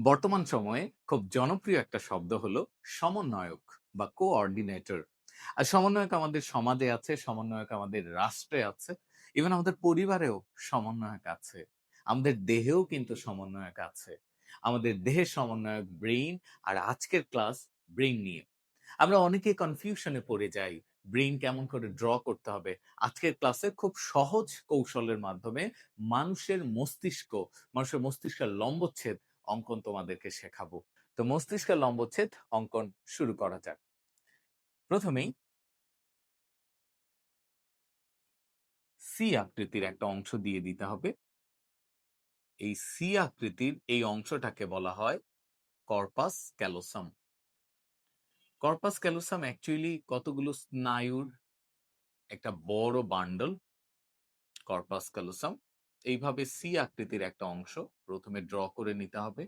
বর্তমান সময়ে খুব জনপ্রিয় একটা শব্দ হলো সমন্বয়ক বা কোঅর্ডিনেটর আর সমন্বয়ক আমাদের সমাজে আছে, সমন্বয়ক আমাদের রাষ্ট্রে আছে ইভেন আমাদের পরিবারেও সমন্বয়ক আছে। আমাদের দেহেও কিন্তু সমন্বয়ক আছে। আমাদের দেহের সমন্বয়ক ব্রেইন আর আজকের ক্লাস ব্রেইন নিয়ে। আমরা অনেকে কনফিউশনে পড়ে যাই ব্রেইন কেমন করে ড্র করতে হবে। আজকের ক্লাসে খুব সহজ কৌশলের মাধ্যমে মানুষের মস্তিষ্ক, মানুষের মস্তিষ্কের লম্বচ্ছেদ অঙ্কন তোমাদেরকে শেখাবো। তো মস্তিষ্কের লম্বচ্ছেদ অঙ্কন শুরু করা যাক। প্রথমেই সি আকৃতির একটা অংশ দিয়ে দিতে হবে। এই সি আকৃতির এই অংশটাকে বলা হয় corpus callosum corpus callosum actually কতগুলো স্নায়ুর? একটা বড় বান্ডল কর্পাস ক্যালোসাম এইভাবে সি আকৃতির একটা অংশ প্রথমে ড্র করে নিতে হবে।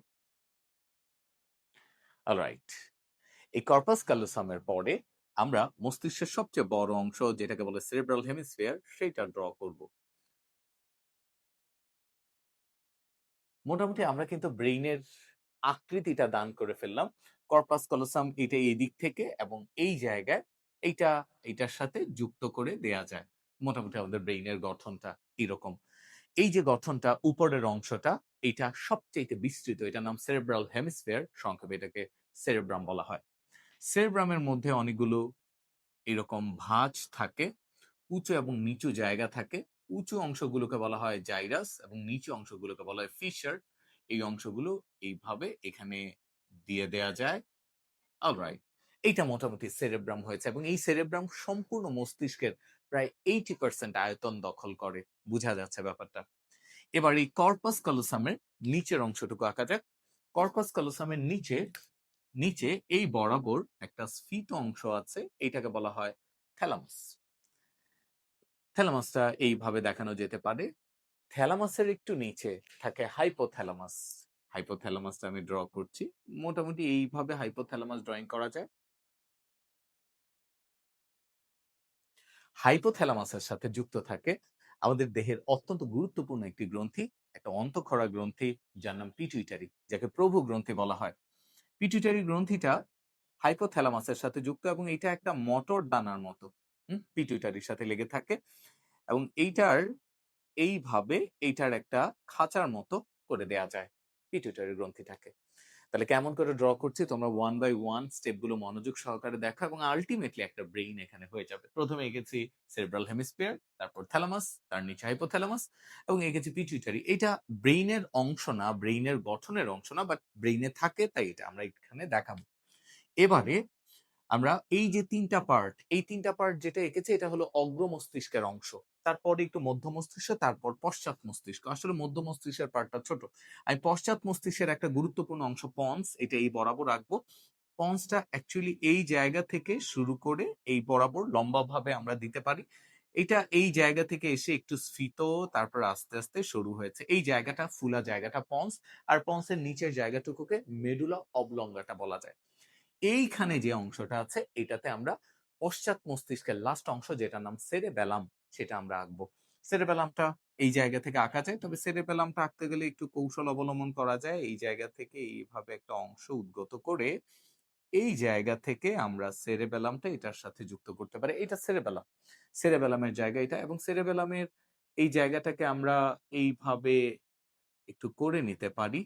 রাইট এই কর্পাস ক্যালোসামের পরে আমরা মস্তিষ্কের সবচেয়ে বড় অংশ যেটাকে বলে সেরেব্রাল হেমিস্ফিয়ার সেটা ড্র করব। মোটামুটি আমরা কিন্তু ব্রেইনের আকৃতিটা দান করে ফেললাম। কর্পাস কলোসাম এটা এই দিক থেকে এবং এই জায়গায় এইটা, এইটার সাথে যুক্ত করে দেয়া যায়। মোটামুটি আমাদের ব্রেইনের গঠনটা এরকম এই যে গঠনটা, উপরের অংশটা এটা সবচেয়ে বিস্তৃত এটার নাম সেরেব্রাল হেমিস্ফিয়ার সংক্ষেপে এটাকে সেরেব্রাম বলা হয়। সেরেব্রামের মধ্যে অনেকগুলো এরকম ভাঁজ থাকে, উঁচু এবং নিচু জায়গা থাকে। উঁচু অংশগুলোকে বলা হয় জাইরাস এবং নিচু অংশগুলোকে বলা হয় ফিশার এই অংশগুলো এইভাবে এখানে দিয়ে দেয়া যায়। অলরাইট এইটা মোটামুটি সেরেব্রাম হয়েছে এবং এই সেরেব্রাম সম্পূর্ণ মস্তিষ্কের প্রায় এইটি পার্সেন্ট আয়তন দখল করে। বোঝা যাচ্ছে ব্যাপারটা। এবার এই কর্পাস কলোসামের নিচের অংশটুকু আঁকা যাক। কর্পাস কলোসামের নিচে নিচে এই বরাবর একটা স্ফীত অংশ আছে, এটাকে বলা হয় থ্যালামাস থ্যালামাসটা এইভাবে দেখানো যেতে পারে। থ্যালামাসের একটু নিচে থাকে হাইপোথ্যালামাস হাইপোথ্যালামাসটা আমি ড্র করছি। মোটামুটি এইভাবে হাইপোথ্যালামাস ড্রয়িং করা যায়। হাইপোথ্যালামাসের সাথে যুক্ত থাকে। আমাদের দেহের অত্যন্ত গুরুত্বপূর্ণ একটি গ্রন্থি, একটা অন্তঃক্ষরা গ্রন্থি যার নাম পিটুইটারি, যাকে প্রভু গ্রন্থি বলা হয়। পিটুইটারি গ্রন্থিটা হাইপোথ্যালামাসের সাথে যুক্ত এবং এটা একটা মটর দানার মতো পিটুইটারির সাথে লেগে থাকে এবং এইটার এইভাবে এইটার একটা খাঁচার মতো করে দেয়া যায় পিটুইটারি গ্রন্থিটাকে। তাহলে কেমন করে ড্র করছি? তোমরা ওয়ান বাই ওয়ান স্টেপগুলো মনোযোগ সহকারে দেখো এবং আলটিমেটলি একটা ব্রেইন এখানে হয়ে যাবে। প্রথমে এঁকেছি সেরেব্রাল হেমিস্ফিয়ার তারপর থ্যালামাস তার নিচে হাইপোথ্যালামাস এবং এঁকেছি পিটুইটারি এটা ব্রেইনের অংশ না ব্রেইনের গঠনের অংশ না বাট ব্রেইনে থাকে, তাই এটা আমরা এখানে দেখাবো। এবারে আমরা এই যে তিনটা পার্ট এই তিনটা পার্ট যেটা এঁকেছে, এটা হলো অগ্র মস্তিষ্কের অংশ। তারপরে একটু মধ্য মস্তিষ্ক, তারপর পশ্চাৎ মস্তিষ্ক। আসলে মধ্য মস্তিষ্কের পার্টটা ছোট। আমি পশ্চাৎ মস্তিষ্কের একটা গুরুত্বপূর্ণ অংশ, পন্স, এটা এই বরাবর রাখব পন্সটা অ্যাকচুয়ালি এই জায়গা থেকে শুরু করে এই বরাবর লম্বাভাবে আমরা দিতে পারি। এটা এই জায়গা থেকে এসে একটু স্ফীত, তারপর আস্তে আস্তে শুরু হয়েছে। এই জায়গাটা, ফুলা জায়গাটা পন্স, আর পন্সের নিচের জায়গাটুকুকে মেডুলা অবলঙ্গাটা বলা যায়। এইখানে যে অংশটা আছে, এটাতে আমরা পশ্চাৎ মস্তিষ্কের লাস্ট অংশ যেটার নাম সেরেবেলাম সেটা আমরা আঁকবো। সেরেবেলামটা এই জায়গা থেকে আঁকা যায়, তবে সেরেবেলামটা আঁকতে গেলে একটু কৌশল অবলম্বন করা যায়। এই জায়গা থেকে এইভাবে একটা অংশ উদ্গত করে এই জায়গা থেকে আমরা সেরেবেলামটা এটার সাথে যুক্ত করতে পারি। এটা সেরেবেলাম সেরেবেলামের জায়গা এটা এবং সেরেবেলামের এই জায়গাটাকে আমরা এইভাবে একটু করে নিতে পারি।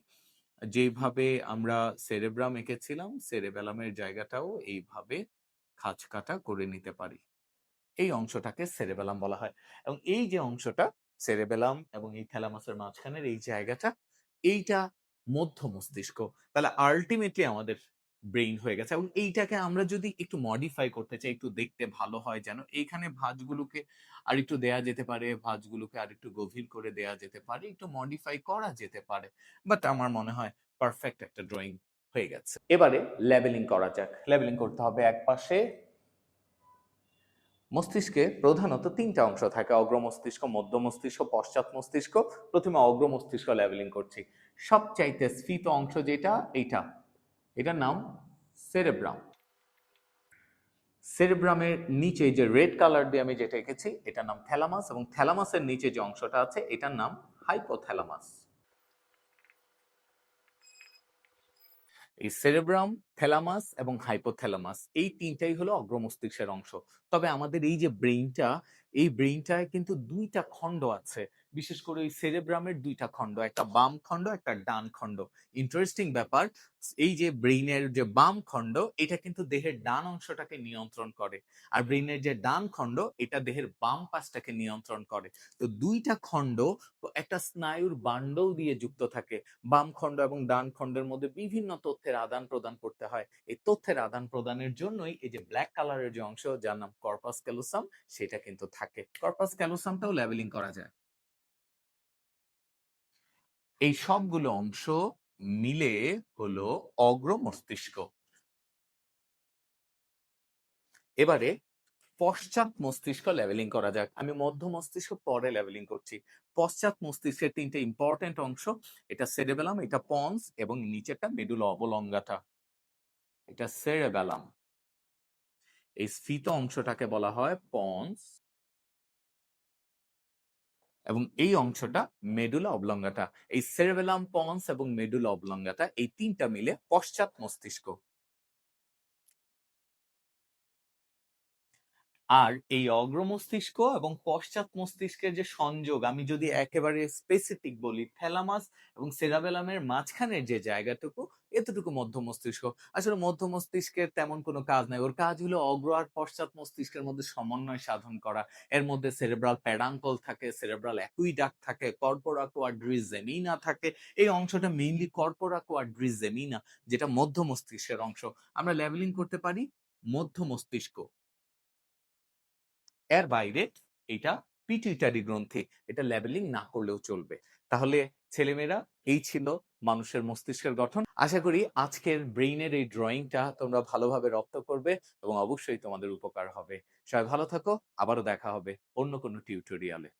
যেইভাবে আমরা সেরেব্রাম এঁকেছিলাম, সেরেবেলামের জায়গাটাও এইভাবে খাঁজ কাটা করে নিতে পারি। এই অংশটাকে সেরেবেলাম বলা হয়। এবং এই যে অংশটা, সেরেবেলাম এবং এই থ্যালামাসের মাঝখানের এই জায়গাটা, এইটা মধ্য মস্তিষ্ক। তাহলে আলটিমেটলি আমাদের ব্রেইন হয়ে গেছে। এবং এইটাকে আমরা যদি একটু মডিফাই করতে চাই, একটু দেখতে ভালো হয় যেন, এইখানে ভাঁজগুলোকে আর একটু দেয়া যেতে পারে, ভাঁজগুলোকে আর একটু গভীর করে দেয়া যেতে পারে, একটু মডিফাই করা যেতে পারে। বাট আমার মনে হয় পারফেক্ট একটা ড্রয়িং হয়ে গেছে। এবারে লেবেলিং করা যাক। লেবেলিং করতে হবে এক পাশে। মস্তিষ্কে প্রধানত তিনটা অংশ থাকে, অগ্র মস্তিষ্ক, মধ্য মস্তিষ্ক, পশ্চাৎ মস্তিষ্ক। প্রথমে অগ্র মস্তিষ্ক লেভেলিং করছি। সবচাইতে স্ফীত অংশ যেটা, এইটা। এটার নাম সেরেব্রাম সেরেব্রামের নিচে যে রেড কালার দিয়ে আমি যেটা এঁকেছি, এটার নাম থ্যালামাস এবং থ্যালামাসের নিচে যে অংশটা আছে, এটার নাম হাইপোথ্যালামাস এই সেরেব্রাম থ্যালামাস এবং হাইপোথ্যালামাস এই তিনটাই হলো অগ্রমস্তিষ্কের অংশ। তবে আমাদের এই যে ব্রেইনটা এই ব্রেইনটায় কিন্তু দুইটা খণ্ড আছে। বিশেষ করে ওই সেরেব্রামের দুইটা খণ্ড, একটা বাম খণ্ড, একটা ডান খণ্ড। ইন্টারেস্টিং ব্যাপার, এই যে ব্রেইনের যে বাম খণ্ড, এটা কিন্তু দেহের ডান অংশটাকে নিয়ন্ত্রণ করে। আর ব্রেইনের যে ডান খণ্ড, এটা দেহের বাম পাশটাকে নিয়ন্ত্রণ করে। তো দুইটা খণ্ড একটা স্নায়ুর বান্ডল দিয়ে যুক্ত থাকে। বাম খণ্ড এবং ডান খণ্ডের মধ্যে বিভিন্ন তথ্যের আদান প্রদান করতে হয়। এই তথ্যের আদান প্রদানের জন্যই এই যে ব্ল্যাক কালারের যে অংশ, যার নাম কর্পাস ক্যালোসাম সেটা কিন্তু থাকে। কর্পাস ক্যালোসামটাও লেভেলিং করা যায়। এই সবগুলো অংশ মিলে হলো অগ্র মস্তিষ্ক। এবারে পশ্চাৎ মস্তিষ্ক লেভেলিং করা যাক। আমি মধ্য মস্তিষ্ক পরে লেভেলিং করছি। পশ্চাৎ মস্তিষ্কের তিনটে ইম্পর্টেন্ট অংশ, এটা সেরেবেলাম এটা পন্স এবং নিচেরটা মেডুল অবলঙ্গাটা। এটা সেরেবেলাম এই স্ফীত অংশটাকে বলা হয় পন্স এবং এই অংশটা মেডুলা অবলঙ্গাটা, এই সেরেবেলাম পন্স এবং মেডুলা অবলঙ্গাটা, এই তিনটা মিলে পশ্চাৎ মস্তিষ্ক আর এই অগ্র মস্তিষ্ক এবং পশ্চাৎ মস্তিষ্কের যে সংযোগ, আমি যদি একেবারে স্পেসিফিক বলি থ্যালামাস এবং সেরাবেলামের মাঝখানের যে জায়গাটুকু, এতটুকু মধ্য মস্তিষ্ক আসলে মধ্য মস্তিষ্কের তেমন কোনো কাজ নাই। ওর কাজ হলো অগ্র আর পশ্চাৎ মস্তিষ্কের মধ্যে সমন্বয় সাধন করা। এর মধ্যে সেরেব্রাল প্যাডাঙ্কল থাকে সেরেব্রাল অ্যাকুইডাক থাকে কর্পোরা কোয়াড্রিজেমিনা থাকে। এই অংশটা মেইনলি কর্পোরা কোয়াড্রিজেমিনা যেটা মধ্য মস্তিষ্কের অংশ। আমরা লেভেলিং করতে পারি মধ্য মস্তিষ্ক এর বাইরে এটা পিটিউটারি গ্রন্থি এটা লেবেলিং না করলেও চলবে। তাহলে ছেলেমেয়েরা, এই ছিল মানুষের মস্তিষ্কের গঠন। আশা করি আজকের ব্রেইনের এই ড্রয়িংটা তোমরা ভালোভাবে রপ্ত করবে এবং অবশ্যই তোমাদের উপকার হবে। সবাই ভালো থাকো, আবারও দেখা হবে অন্য কোনো টিউটোরিয়ালে।